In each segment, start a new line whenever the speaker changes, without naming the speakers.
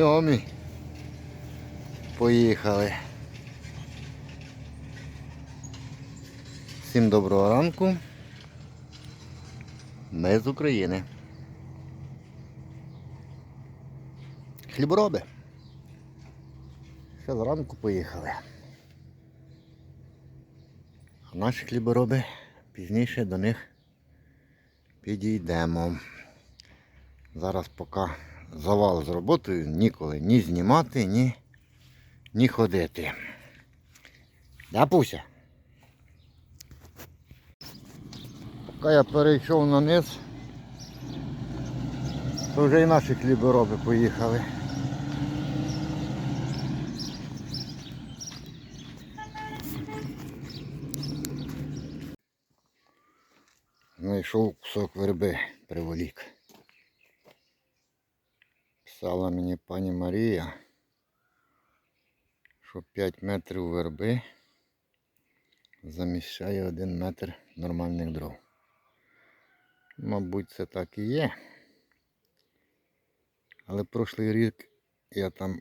знайомі. Поїхали. Всім доброго ранку. Ми з України. Хлібороби. Ще зранку поїхали. А наші хлібороби пізніше до них підійдемо. Зараз поки завал з роботою, ніколи ні знімати, ні, ні ходити. Да, Пуся? Поки я перейшов на низ, то вже і наші хлібороби поїхали. Знайшов кусок верби приволік. Писала мені пані Марія, що 5 метрів верби заміщає 1 метр нормальних дров. Мабуть, це так і є. Але прошлий рік я там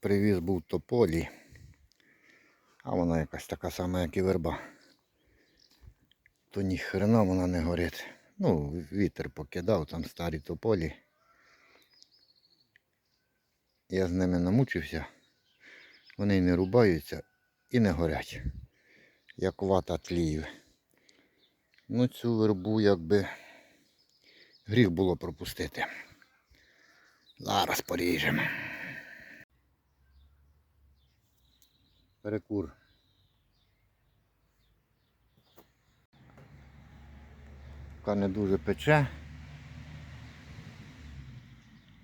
привіз був тополі, а вона якась така сама, як і верба. То ні хрена вона не горить. Ну, вітер покидав, там старі тополі. Я з ними намучився. Вони не рубаються і не горять. Як вата тліїв. Ну цю вербу якби гріх було пропустити. Зараз поріжемо. Перекур. Поки не дуже пече.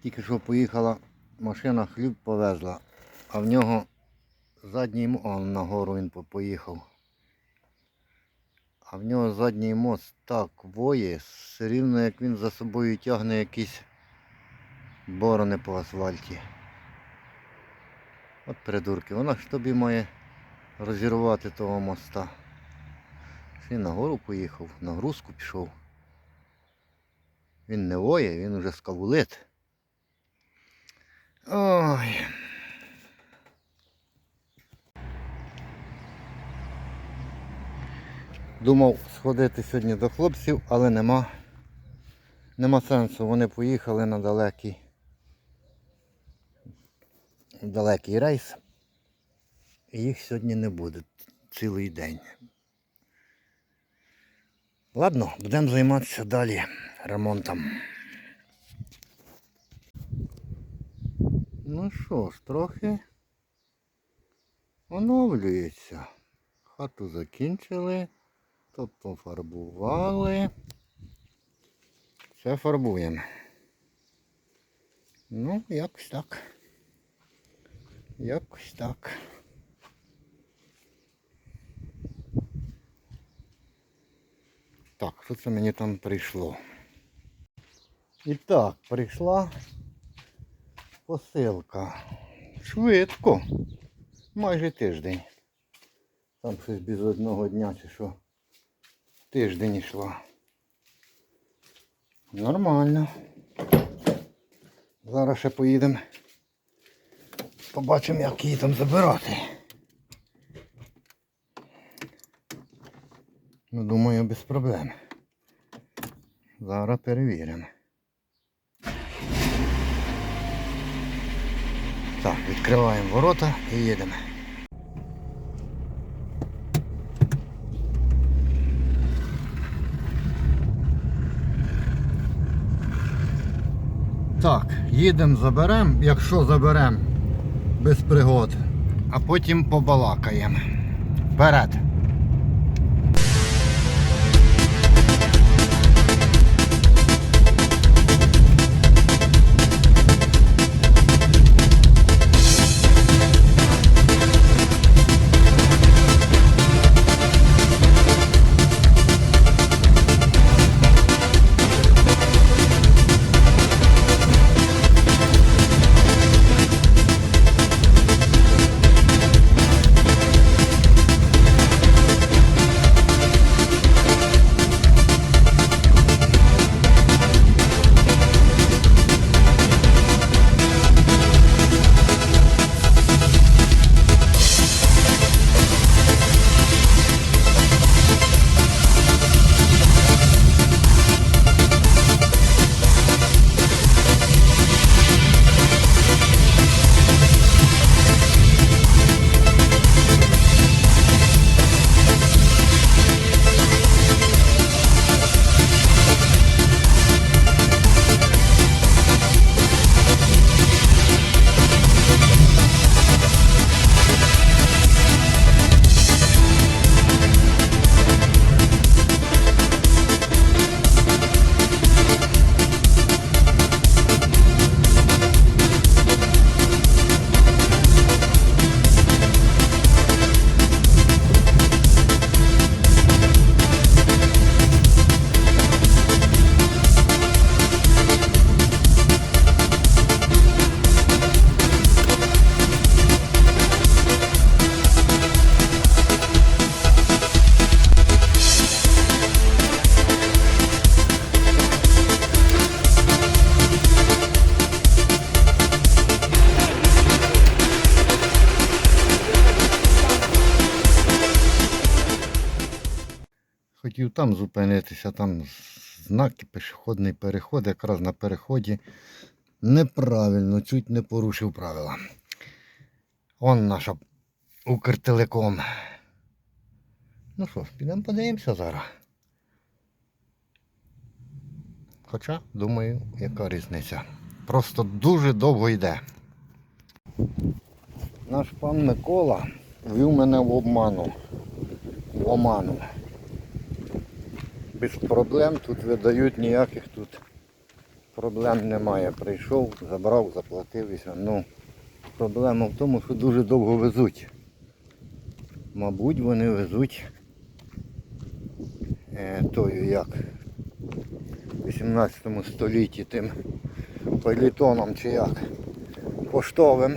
Тільки що поїхала машина хліб повезла, а в нього задній он нагору він поїхав. А в нього задній мост так воє, все рівно як він за собою тягне якісь борони по асфальті. От придурки, вона ж тобі має розірвати того моста. Ще й нагору поїхав, нагрузку пішов. Він не воє, він уже скавулит. Ой. Думав сходити сьогодні до хлопців, але нема. Нема сенсу. Вони поїхали на далекий, далекий рейс. І їх сьогодні не буде цілий день. Ладно, будемо займатися далі ремонтом. Ну що ж, трохи оновлюється. Хату закінчили, тут пофарбували. Все фарбуємо. Ну, якось так. Якось так. Так, що це мені там прийшло? І так, прийшла посилка. Швидко. Майже тиждень. Там щось без одного дня чи що. Тиждень йшла. Нормально. Зараз ще поїдемо. Побачимо, як її там забирати. Ну, думаю, без проблем. Зараз перевіримо. Так, відкриваємо ворота і їдемо. Так, їдемо, заберемо, якщо заберемо без пригод, а потім побалакаємо. Вперед! Там зупинитися, там знаки, пішохідний переход, якраз на переході. Неправильно, чуть не порушив правила. Он наша Укртелеком. Ну що ж, підемо подивимося зараз. Хоча, думаю, яка різниця. Просто дуже довго йде. Наш пан Микола ввів мене в обману. В оману. Без проблем тут видають ніяких тут проблем немає. Прийшов, забрав, заплатив і. Ну, проблема в тому, що дуже довго везуть. Мабуть, вони везуть е, тою як в 18 столітті тим пелітоном чи як поштовим.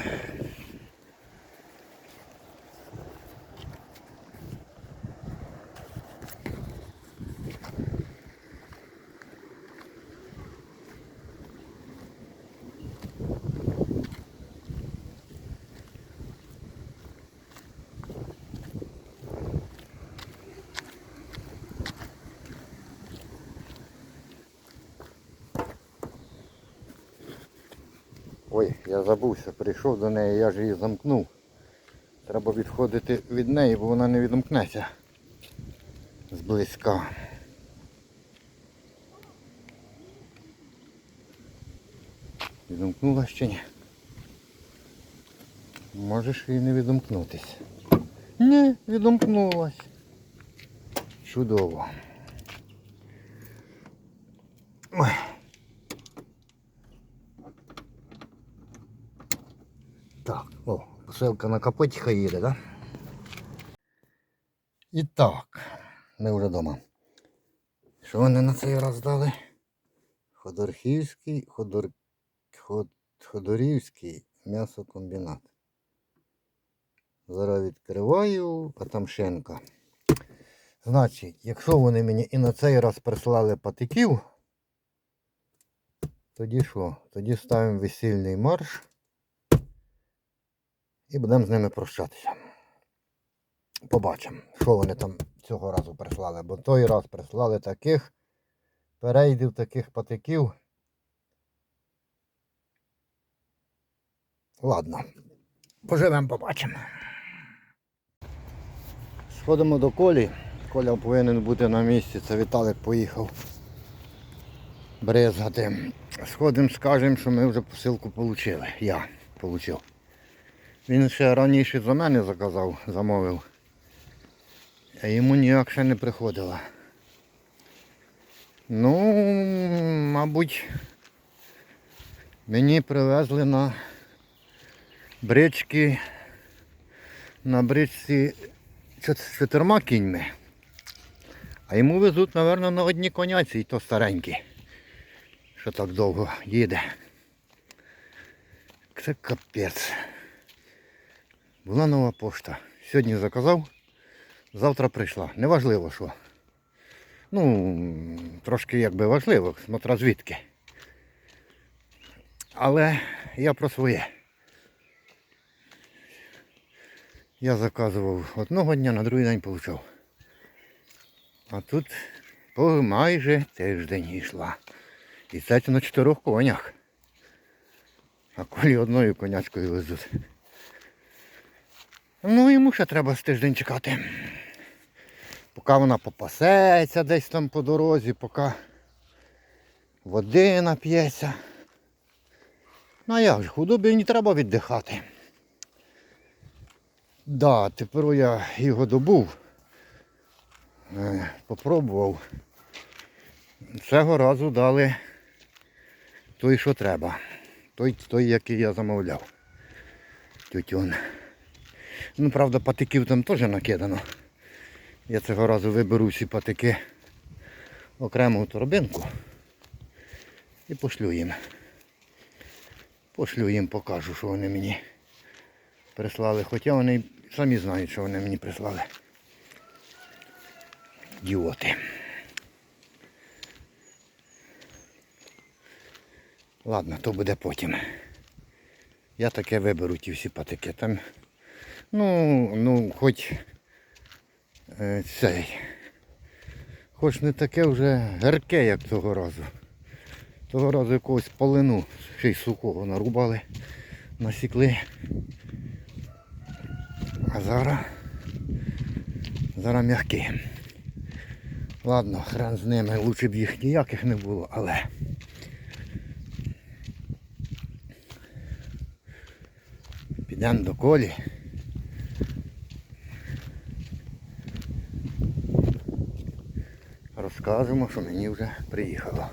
Ой, я забувся, прийшов до неї, я ж її замкнув. Треба відходити від неї, бо вона не відімкнеться зблизька. Відімкнула ще ні. Можеш і не відімкнутись. Ні, відімкнулась. Чудово. Ой. Так, посилка на капоті хай їде, да? І так, ми вже вдома. Що вони на цей раз дали? Ходорхівський, Ходор... Ход... Ходорівський м'ясокомбінат. Зараз відкриваю, а там шинка. Значить, якщо вони мені і на цей раз прислали патиків, тоді що? Тоді ставимо весільний марш і будемо з ними прощатися. Побачимо, що вони там цього разу прислали. Бо той раз прислали таких перейдів, таких патиків. Ладно, поживемо, побачимо. Сходимо до колі. Коля повинен бути на місці. Це Віталик поїхав брезгати. Сходимо, скажемо, що ми вже посилку отримали. Я отримав. Він ще раніше за мене заказав, замовив. А йому ніяк ще не приходило. Ну, мабуть, мені привезли на брички, на бричці з чотирма кіньми. А йому везуть, мабуть, на одній коняці, і то старенькі, що так довго їде. Це капець. Була пошта. Сьогодні заказав, завтра прийшла. Неважливо що. Ну, трошки якби важливо, смотря звідки. Але я про своє. Я заказував одного дня, на другий день получав. А тут по майже тиждень йшла. І це на чотирьох конях. А колі одною конячкою везуть. Ну йому ще треба з тиждень чекати. Поки вона попасеться десь там по дорозі, поки води нап'ється. Ну а як ж, худобі не треба віддихати. Да, тепер я його добув. Е, Попробував. Цього разу дали той, що треба. Той, той який я замовляв. Тютюн. Ну, правда, патиків там теж накидано. Я цього разу виберу всі патики окрему торбинку і пошлю їм. Пошлю їм, покажу, що вони мені прислали. Хоча вони самі знають, що вони мені прислали. Діоти. Ладно, то буде потім. Я таке виберу ті всі патики. Там, ну, ну, хоч е, цей. Хоч не таке вже герке, як того разу. Того разу якогось полину, ще й сухого нарубали, насікли. А зараз, зараз м'які. Ладно, хрен з ними, лучше б їх ніяких не було, але. Підемо до колі. Розкажемо, що мені вже приїхало.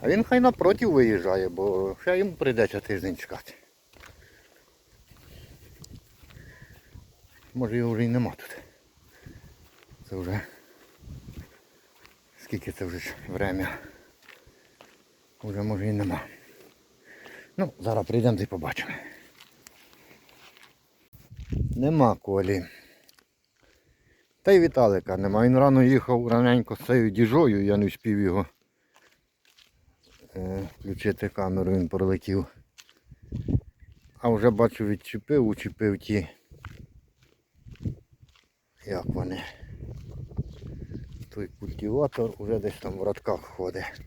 А він хай напроти виїжджає, бо ще йому прийдеться тиждень чекати. Може його вже й нема тут. Це вже скільки це вже время. Уже може і нема. Ну, зараз прийдемо й побачимо. Нема колі. Та й Віталика нема. Він рано їхав раненько з цією діжою, я не встиг його е, включити камеру, він пролетів. А вже бачу відчепив, учепив ті. Як вони? Той культиватор вже десь там в радках ходить.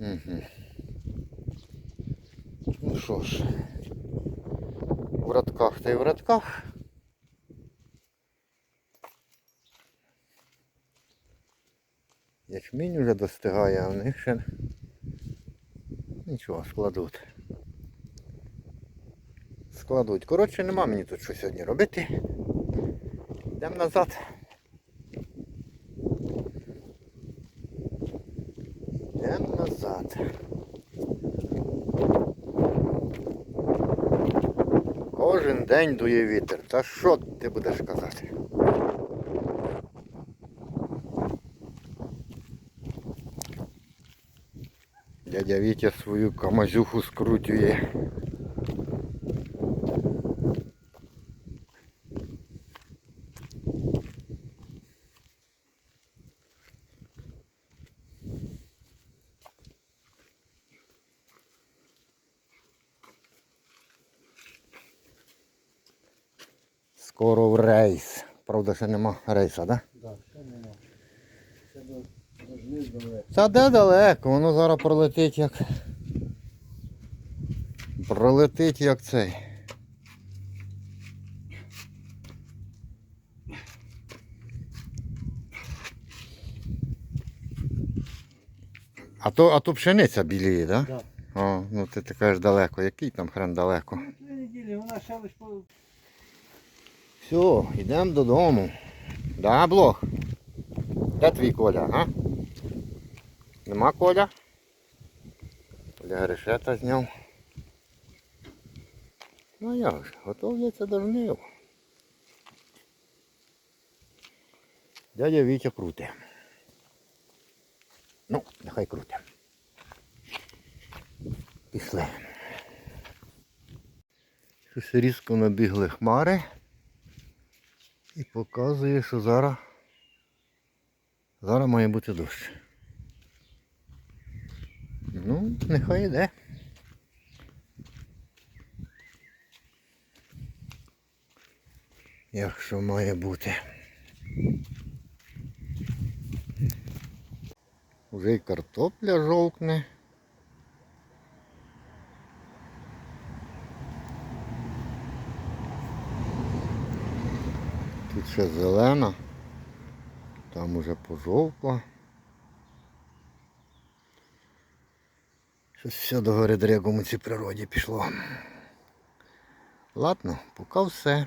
Угу. Ну що ж, в радках та й в радках. Ячмінь вже достигає, а в них ще нічого, складуть. Складуть. Коротше, нема мені тут що сьогодні робити. Йдемо назад. Йдемо назад. Кожен день дує вітер. Та що ти будеш казати? Дядя Вітя свою камазюху скрутює. Скоро в рейс. Правда, ще нема рейса, да?
Так, ще нема. Ще до, до жниць далеко.
Та де далеко, воно зараз пролетить як. Пролетить як цей. А то, а то пшениця біліє, так? Да?
Так.
О, ну ти, ти кажеш далеко. Який там хрен далеко?
Ну.
Все, йдемо додому. Да, блох? Де твій коля, а? Нема коля? Коля грешета зняв. Ну як же, готовляться до жнив. Дядя Вітя круте. Ну, нехай круте. Пішли. Щось різко набігли хмари. І показує, що зараз зараз має бути дощ. Ну, нехай йде. Якщо має бути. Уже й картопля жовкне. Тут ще зелена, там уже пожовкла. Щось все до гори дрягом цій природі пішло. Ладно, поки все.